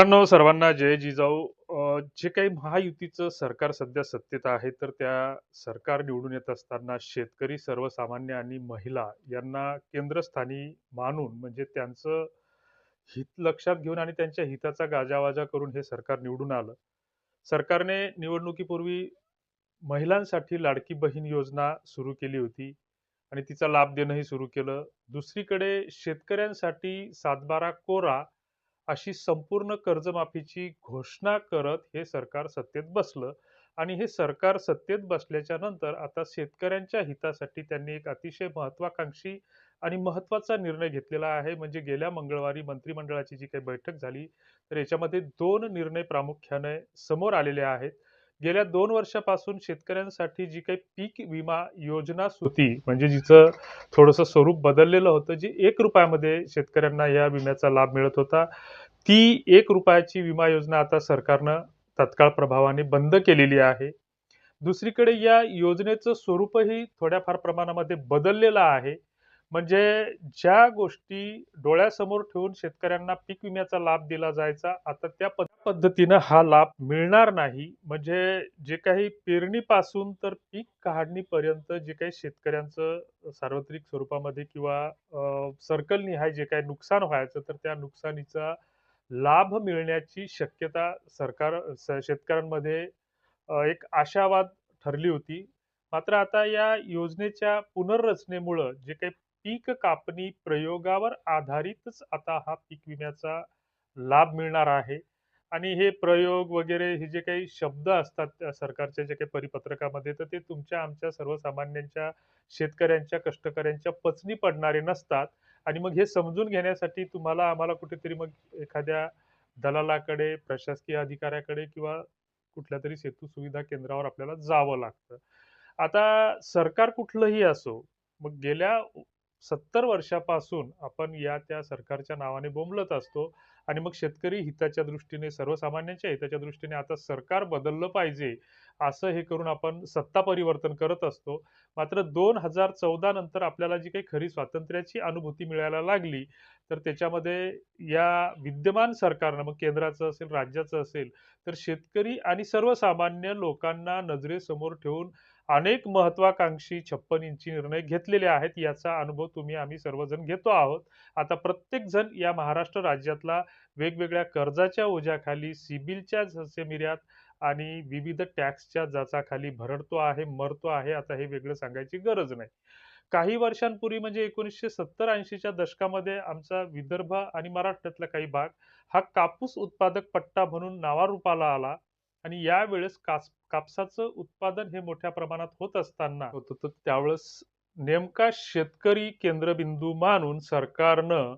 मित्रांनो सर्वांना जय जिजाऊ. जे काही महायुतीचं सरकार सध्या सत्तेत आहे तर त्या सरकार निवडून येत असताना शेतकरी सर्वसामान्य आणि महिला यांना केंद्रस्थानी मानून म्हणजे त्यांचं हित लक्षात घेऊन आणि त्यांच्या हिताचा गाजावाजा करून हे सरकार निवडून आलं. सरकारने निवडणुकीपूर्वी महिलांसाठी लाडकी बहीण योजना सुरू केली होती आणि तिचा लाभ देणंही सुरू केलं. दुसरीकडे शेतकऱ्यांसाठी सातबारा कोरा अशी संपूर्ण कर्जमाफीची घोषणा करत हे सरकार सत्तेत बसलं. आणि हे सरकार सत्तेत बसल्याच्या नंतर आता शेतकऱ्यांच्या हितासाठी त्यांनी एक अतिशय महत्वाकांक्षी आणि महत्त्वाचा निर्णय घेतलेला आहे. म्हणजे गेल्या मंगळवारी मंत्रिमंडळाची जी काही बैठक झाली तर याच्यामध्ये दोन निर्णय प्रामुख्याने समोर आलेले आहेत. गेल्या दोन वर्षापासून शेतकऱ्यांसाठी जी काही पीक विमा योजना होती म्हणजे जिचं थोडंसं स्वरूप बदललेलं होतं जी एक रुपयामध्ये शेतकऱ्यांना या विम्याचा लाभ मिळत होता ती एक रुपयाची विमा योजना आता सरकारनं तत्काळ प्रभावाने बंद केलेली आहे. दुसरीकडे या योजनेचं स्वरूपही थोड्याफार प्रमाणामध्ये बदललेलं आहे. म्हणजे ज्या गोष्टी डोळ्यासमोर ठेवून शेतकऱ्यांना पीक विम्याचा लाभ दिला जायचा आता त्या पद्धतीनं हा लाभ मिळणार नाही. म्हणजे जे काही पेरणीपासून तर पीक काढणीपर्यंत जे काही शेतकऱ्यांचं सार्वत्रिक स्वरूपामध्ये किंवा सर्कल निहाय जे काही नुकसान व्हायचं तर त्या नुकसानीचा लाभ मिळण्याची शक्यता सरकार स- शेतकऱ्यांमध्ये एक आशावाद ठरली होती. मात्र आता या योजनेच्या पुनर्रचनेमुळं जे काही पीक कापणी प्रयोगावर आधारितच आता हा पीक विम्याचा लाभ मिळणार आहे. आणि हे प्रयोग वगैरे हे जे काही शब्द असतात सरकारच्या जे काही परिपत्रकामध्ये तर ते तुमच्या आमच्या सर्वसामान्यांच्या शेतकऱ्यांच्या कष्टकऱ्यांच्या पचनी पडणारे नसतात. आणि मग हे समजून घेण्यासाठी तुम्हाला आम्हाला कुठेतरी मग एखाद्या दलालाकडे प्रशासकीय अधिकाऱ्याकडे किंवा कुठल्या तरी सेतू सुविधा केंद्रावर आपल्याला जावं लागतं. आता सरकार कुठलंही असो मग गेल्या सत्तर वर्षापासून आपण या त्या सरकारच्या नावाने बोंबलत असतो आणि मग शेतकरी हिताच्या दृष्टीने सर्वसामान्यांच्या हिताच्या दृष्टीने आता सरकार बदललं पाहिजे असं हे करून आपण सत्ता परिवर्तन करत असतो. मात्र दोन हजार चौदा नंतर आपल्याला जी काही खरी स्वातंत्र्याची अनुभूती मिळायला लागली तर त्याच्यामध्ये या विद्यमान सरकारनं मग केंद्राचं असेल राज्याचं असेल तर शेतकरी आणि सर्वसामान्य लोकांना नजरेसमोर ठेवून अनेक महत्वाकांक्षी छप्पन इंची निर्णय घेतलेले आहेत याचा अनुभव तुम्ही आम्ही सर्वजण घेतो आहोत. आता प्रत्येक जण या महाराष्ट्र राज्यातला वेगवेगळ्या कर्जाच्या ओझ्याखाली सिबिलच्या झसेमिऱ्यात आणि विविध टॅक्सच्या जाचाखाली भरडतो आहे मरतो आहे आता हे वेगळं सांगायची गरज नाही. काही वर्षांपूर्वी म्हणजे एकोणीसशे सत्तर ऐंशीच्या दशकामध्ये आमचा विदर्भ आणि मराठ्यातला काही भाग हा कापूस उत्पादक पट्टा म्हणून नावारूपाला आला. आणि यावेळेस कास कापसाचं उत्पादन हे मोठ्या प्रमाणात होत असताना होतं तर त्यावेळेस नेमका शेतकरी केंद्रबिंदू मानून सरकारनं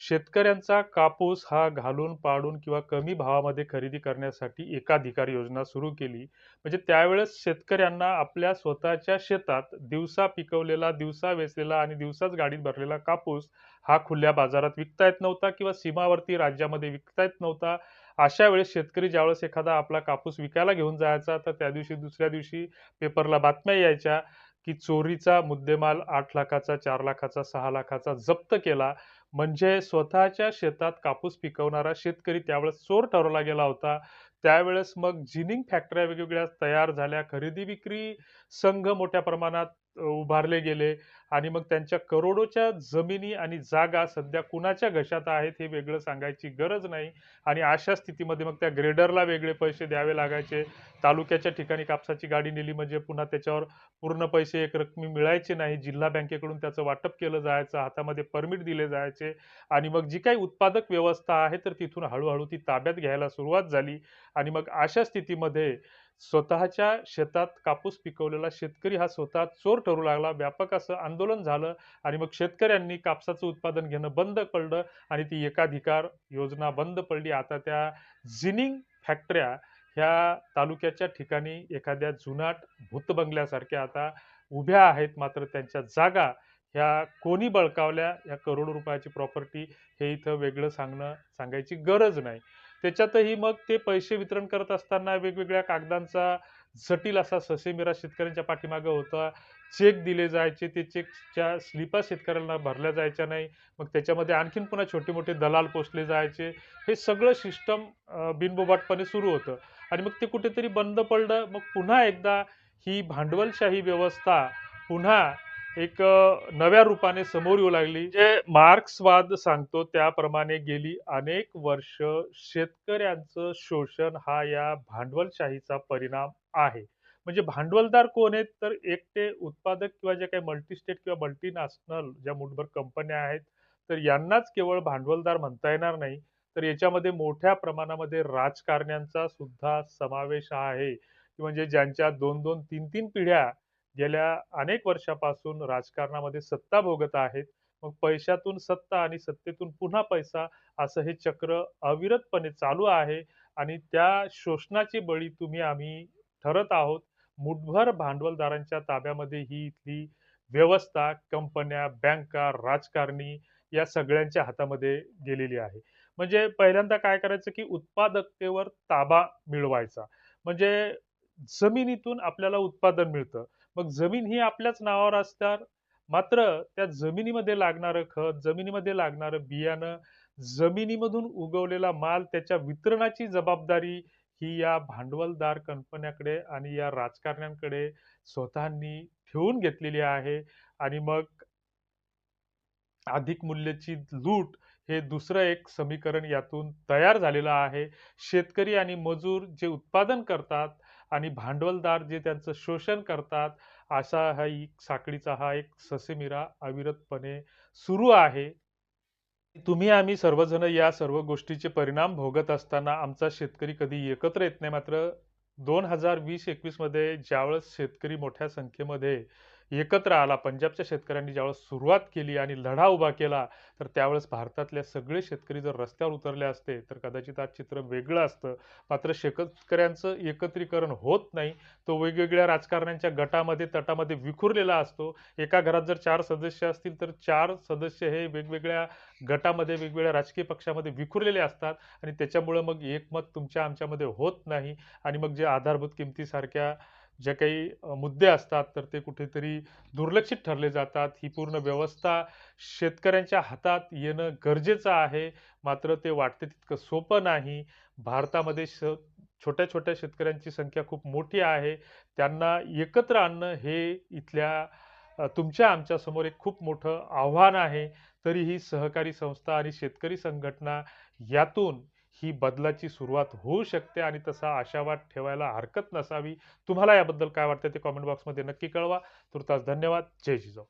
शेतकऱ्यांचा कापूस हा घालून पाडून किंवा कमी भावामध्ये खरेदी करण्यासाठी एकाधिकार योजना सुरू केली. म्हणजे त्यावेळेस शेतकऱ्यांना आपल्या स्वतःच्या शेतात दिवसा पिकवलेला दिवसा वेचलेला आणि दिवसाच गाडीत भरलेला कापूस हा खुल्या बाजारात विकता येत नव्हता किंवा सीमावर्ती राज्यामध्ये विकता येत नव्हता. अशा वेळेस शेतकरी ज्यावेळेस एखादा आपला कापूस विकायला घेऊन जायचा तर त्या दिवशी दुसऱ्या दिवशी पेपरला बातम्या यायच्या की चोरीचा मुद्देमाल आठ लाखाचा चार लाखाचा सहा लाखाचा जप्त केला. म्हणजे स्वतःच्या शेतात कापूस पिकवणारा शेतकरी त्यावेळेस चोर ठरवला गेला होता. त्यावेळेस मग जिनिंग फॅक्टऱ्या वेगवेगळ्या तयार झाल्या. खरेदी विक्री संघ मोठ्या प्रमाणात उभारले गेले आणि मग त्यांच्या करोडोच्या जमिनी आणि जागा सध्या कुणाच्या घशात आहेत हे वेगळं सांगायची गरज नाही. आणि अशा स्थितीमध्ये मग त्या ग्रेडरला वेगळे पैसे द्यावे लागायचे. तालुक्याच्या ठिकाणी कापसाची गाडी नेली म्हणजे पुन्हा त्याच्यावर पूर्ण पैसे एक रकमी मिळायचे नाही. जिल्हा बँकेकडून त्याचं वाटप केलं जायचं हातामध्ये परमिट दिले जायचे आणि मग जी काही उत्पादक व्यवस्था आहे तर तिथून हळूहळू ती ताब्यात घ्यायला सुरुवात झाली. आणि मग अशा स्थितीमध्ये स्वतःच्या शेतात कापूस पिकवलेला शेतकरी हा स्वतः चोर ठरू लागला. व्यापक असं आंदोलन झालं आणि मग शेतकऱ्यांनी कापसाचं उत्पादन घेणं बंद पडलं आणि ती एकाधिकार योजना बंद पडली. आता त्या जिनिंग फॅक्टऱ्या ह्या तालुक्याच्या ठिकाणी एखाद्या जुनाट भूतबंगल्यासारख्या आता उभ्या आहेत. मात्र त्यांच्या जागा ह्या कोणी बळकावल्या? या करोडो रुपयाची प्रॉपर्टी हे इथं वेगळं सांगणं सांगायची गरज नाही. त्याच्यातही मग ते पैसे वितरण करत असताना वेगवेगळ्या कागदांचा जटिल असा ससेमिरा शेतकऱ्यांच्या पाठीमागं होता. चेक दिले जायचे ते चेकच्या स्लिपा शेतकऱ्यांना भरल्या जायच्या नाही. मग त्याच्यामध्ये आणखीन पुन्हा छोटे मोठे दलाल पोचले जायचे. हे सगळं सिस्टम बिनबोबाटपणे सुरू होतं. आणि मग ते कुठेतरी बंद पडलं. मग पुन्हा एकदा ही भांडवलशाही व्यवस्था पुन्हा एक नव्या रूपाने समोर येऊ लागली. जे मार्क्सवाद सांगतो त्याप्रमाणे गेली अनेक वर्ष शेतकऱ्यांचं शोषण हा या भांडवलशाहीचा परिणाम आहे. म्हणजे भांडवलदार कोण आहेत? तर एकटे उत्पादक किंवा जे काही मल्टीस्टेट किंवा मल्टीनॅशनल ज्या मुठभर कंपन्या आहेत तर यांनाच केवळ भांडवलदार म्हणता येणार नाही. तर याच्यामध्ये मोठ्या प्रमाणामध्ये राजकारण्यांचा सुद्धा समावेश आहे. की म्हणजे ज्यांच्या दोन दोन तीन तीन पिढ्या गेल्या अनेक वर्षापासून राजकारणामध्ये सत्ता भोगत आहेत. मग पैशातून सत्ता आणि सत्तेतून पुन्हा पैसा असं हे चक्र अविरतपणे चालू आहे. आणि त्या शोषणाची बळी तुम्ही आम्ही ठरत आहोत. मुठभर भांडवलदारांच्या ताब्यामध्ये ही इथली व्यवस्था कंपन्या बँका राजकारणी या सगळ्यांच्या हातामध्ये गेलेली आहे. म्हणजे पहिल्यांदा काय करायचं की उत्पादकतेवर ताबा मिळवायचा. म्हणजे जमिनीतून आपल्याला उत्पादन मिळतं. मग जमीन ही आपल्याच नावावर असणार. मात्र त्या जमिनीमध्ये लागणारं खत जमिनीमध्ये लागणारं बियाणं जमिनीमधून उगवलेला माल त्याच्या वितरणाची जबाबदारी ही या भांडवलदार कंपन्याकडे आणि या राजकारण्यांकडे स्वतःनी ठेवून घेतलेली आहे. आणि मग अधिक मूल्याची लूट हे दुसरं एक समीकरण यातून तयार झालेलं आहे. शेतकरी आणि मजूर जे उत्पादन करतात आणि भांडवलदार जे त्यांचं शोषण करतात असा हा एक साखळीचा हा एक ससेमिरा अविरतपणे सुरू आहे. तुम्ही आम्ही सर्वजण या सर्व गोष्टीचे परिणाम भोगत असताना आमचा शेतकरी कधी एकत्र येत नाही. मात्र दोन हजार वीस एकवीसमध्ये ज्यावेळेस शेतकरी मोठ्या संख्येमध्ये एकत्र आला. पंजाबच्या शेतकऱ्यांनी ज्यावेळेस सुरुवात केली आणि लढा उभा केला तर त्यावेळेस भारतातले सगळे शेतकरी जर रस्त्यावर उतरले असते तर कदाचित आज चित्र वेगळं असतं. मात्र शेतकऱ्यांचं एकत्रीकरण होत नाही. तो वेगवेगळ्या राजकारण्यांच्या गटामध्ये तटामध्ये विखुरलेला असतो. एका घरात जर चार सदस्य असतील तर चार सदस्य हे वेगवेगळ्या गटामध्ये वेगवेगळ्या राजकीय पक्षामध्ये विखुरलेले असतात आणि त्याच्यामुळं मग एकमत तुमच्या आमच्यामध्ये होत नाही. आणि मग जे आधारभूत किमतीसारख्या जे काही मुद्दे असतात तर ते कुठेतरी दुर्लक्षित ठरले जातात. ही पूर्ण व्यवस्था शेतकऱ्यांच्या हातात येणं गरजेचं आहे. मात्र ते वाटते तितकं सोपं नाही. भारतामध्ये श छोट्या छोट्या शेतकऱ्यांची संख्या खूप मोठी आहे. त्यांना एकत्र आणणं हे इथल्या तुमच्या आमच्यासमोर एक खूप मोठं आव्हान आहे. तरीही सहकारी संस्था आणि शेतकरी संघटना यातून ही बदलाची सुरुवात होऊ शकते आणि तसा आशावाद ठेवायला हरकत नसावी. तुम्हाला याबद्दल काय वाटतं ते कॉमेंट बॉक्समध्ये नक्की कळवा. तुर्तास धन्यवाद. जय जिजाऊ.